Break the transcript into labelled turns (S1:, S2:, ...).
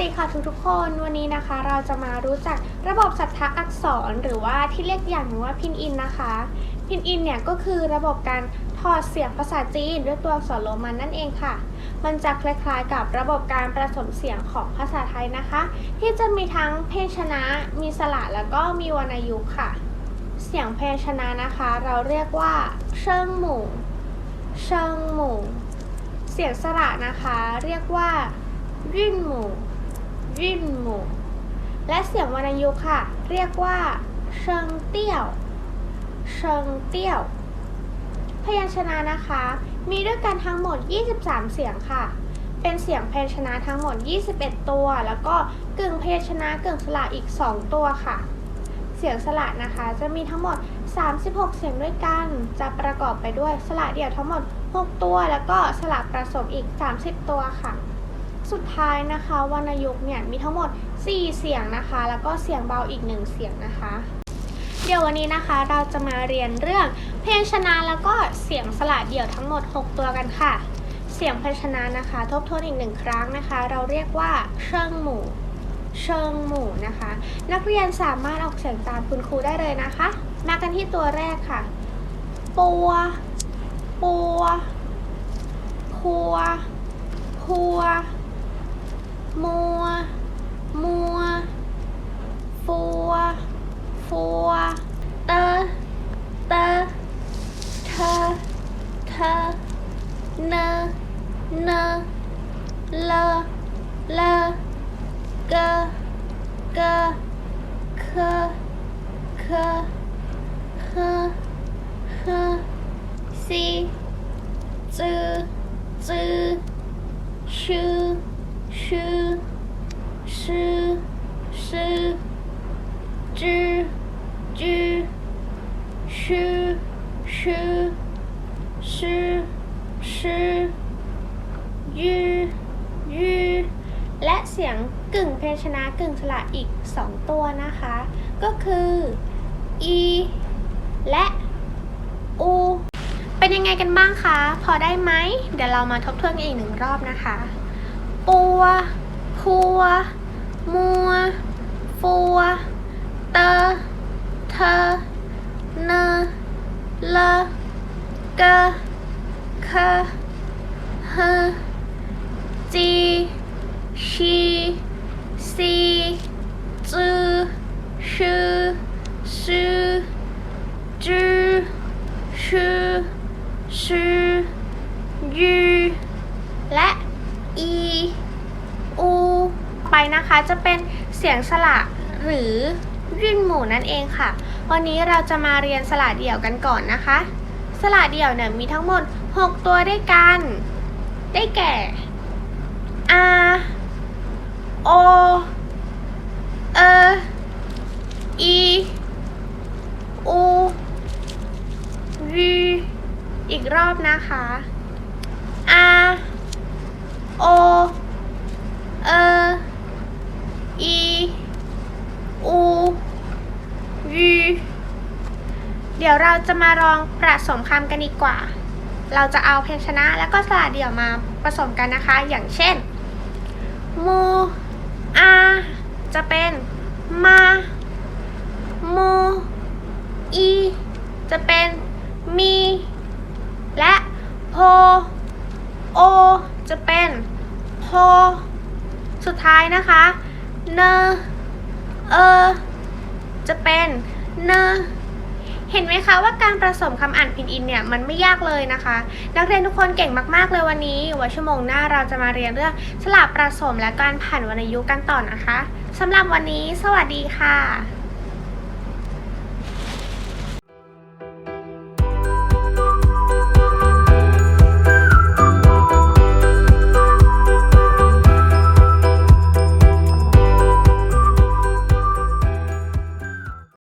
S1: ดีค่ะทุกๆคนวันนี้นะคะ เราจะมารู้จักระบบสัทธอักษรหรือว่าที่เรียกอย่างหนึ่งว่าพินอินนะคะพินอินเนี่ยก็คือระบบการถอดเสียงภาษาจีนด้วยตัวอักษรโรมันนั่นเองค่ะ มันจะคล้ายๆกับระบบการผสมเสียงของภาษาไทยนะคะ ที่จะมีทั้งเพชนะ มีสระแล้วก็มีวรรณยุกต์ค่ะ เสียงเพชนะนะคะ เราเรียกว่าเชิงหมู่เชิงหมู่เสียงสระนะคะ เรียกว่ายื่นหมู่ ยื่นหมูและเสียงวรรณยุกต์ค่ะ เรียกว่า เชิงเตี้ยว เชิงเตี้ยว พยัญชนะนะคะ มีด้วยกันทั้งหมด 23 เสียงค่ะ เป็นเสียงพยัญชนะทั้งหมด 21 ตัว แล้วก็กึ่งพยัญชนะกึ่งสระอีก 2 ตัวค่ะ เสียงสระนะคะ จะมีทั้งหมด 36 เสียงด้วยกัน จะประกอบไปด้วยสระเดี่ยวทั้งหมด 6 ตัว แล้วก็สระผสมอีก 30 ตัวค่ะ สุดท้ายนะคะวรรณยุกต์เนี่ยมีทั้งหมด 4 เสียงนะคะ แล้วก็เสียงเบาอีก 1 เสียงนะคะ เดี๋ยววันนี้นะคะเราจะมาเรียนเรื่องเพลงชนะแล้วก็เสียงสระเดี่ยวทั้งหมด 6 ตัวกันค่ะ เสียงเพลงชนะนะคะ ทบทวนอีกหนึ่งครั้งนะคะ เราเรียกว่าเชิงหมู่ เชิงหมู่นะคะ นักเรียนสามารถออกเสียงตามคุณครูได้เลยนะคะ มากันที่ตัวแรกค่ะปัวปัวพัวพัว มัวมัวฟัวฟัวเตอเตอเธอเธอเน เน เล เล เก เก เค เค เค เค ซีจือจือชื่อชื่อชื่อชื่อ จือจือชื่อชื่อชื่อชื่อยือยือและเสียงกึ่งเพยชนะกึ่งสระอีก 2 ตัวนะคะ ก็คือ e และ u เป็นยังไงกันบ้างคะ พอได้ไหม เดี๋ยวเรามาทบทวนกันอีกหนึ่งรอบนะคะ ปัว พัว มัว ฟัว ตอเธอเนเลเกเคเฮจีชีซีจือชื่อชือจือชื่อชือยือและอีอูไปนะคะจะเป็นเสียงสระหรือ ยื่นหมู่นั่นเองค่ะ วันนี้เราจะมาเรียนสระเดี่ยวกันก่อนนะคะ สระเดี่ยวเนี่ยมีทั้งหมด 6 ตัวด้วยกัน ได้แก่ R O เอ E U V อีกรอบนะคะ R O เอ E U เดี๋ยวเราจะมาลองประสมคำกันดีกว่า เราจะเอาเพยญชนะแล้วก็สระเดี่ยวมาผสมกันนะคะ อย่างเช่นมูอาจะเป็นมามูอีจะเป็นมี และโพโอ จะเป็นโพสุดท้ายนะคะ เน เอ จะเป็นเน เห็นไหมคะว่าการผสมคำอ่านพินอินเนี่ยมันไม่ยากเลยนะคะ นักเรียนทุกคนเก่งมากๆเลยวันนี้ว่าชั่วโมงหน้าเราจะมาเรียนเรื่องสลับผสมและการผ่านวรรณยุกต์กันต่อนะคะสำหรับวันนี้ สวัสดีค่ะ